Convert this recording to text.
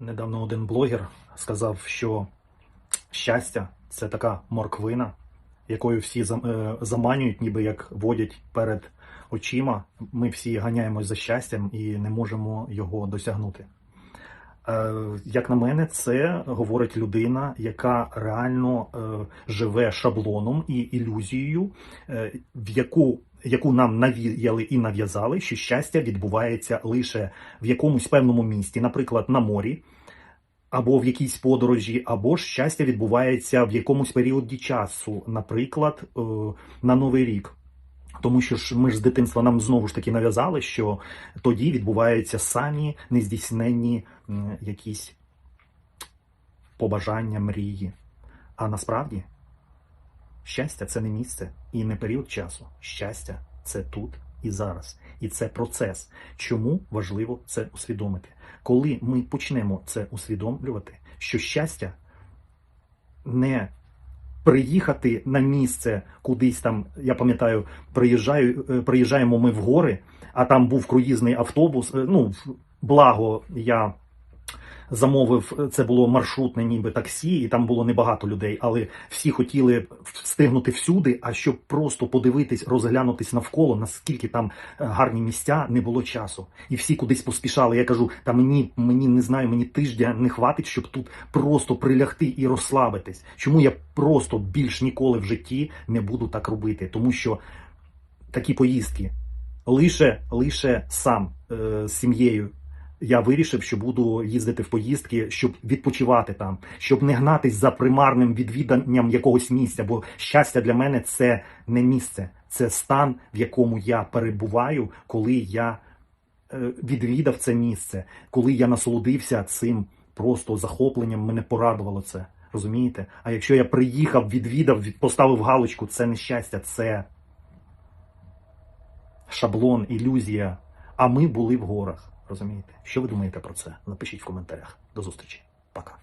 Недавно один блогер сказав, що щастя це така морквина, якою всі е, заманюють, ніби як водять перед очима. Ми всі ганяємось за щастям і не можемо його досягнути. Е, Як на мене, це говорить людина, яка реально е, живе шаблоном і ілюзією, в яку, яку нам навіяли і нав'язали, що щастя відбувається лише в якомусь певному місті, наприклад, на морі, або в якійсь подорожі, або ж щастя відбувається в якомусь періоді часу, наприклад, е, на Новий рік. Тому що ж ми ж з дитинства нам знову ж таки нав'язали, що тоді відбуваються самі нездійсненні якісь побажання, мрії. А насправді щастя це не місце і не період часу. Щастя це тут і зараз. І це процес. Чому важливо це усвідомити? Коли ми почнемо це усвідомлювати, що щастя не приїхати на місце кудись там, я пам'ятаю, приїжджаю, е, приїжджаємо ми в гори, а там був круїзний автобус. е, Ну, благо, я замовив, це було маршрутне ніби таксі, і там було небагато людей, але всі хотіли встигнути всюди, а щоб просто подивитись, розглянутись навколо, наскільки там е, гарні місця, не було часу. І всі кудись поспішали. Я кажу, та мені, мені не знаю, мені тижня не хватить, щоб тут просто прилягти і розслабитись. Чому я просто більш ніколи в житті не буду так робити? Тому що такі поїздки лише, лише сам е, з сім'єю. Я вирішив, що буду їздити в поїздки, щоб відпочивати там, щоб не гнатись за примарним відвіданням якогось місця. Бо щастя для мене це не місце, це стан, в якому я перебуваю, коли я е, відвідав це місце, коли я насолодився цим просто захопленням, мене порадувало це. Розумієте? А якщо я приїхав, відвідав, поставив галочку, це не щастя, це шаблон, ілюзія. А ми були в горах. Розумієте? Що ви думаєте про це? Напишіть в коментарях. До зустрічі. Пока.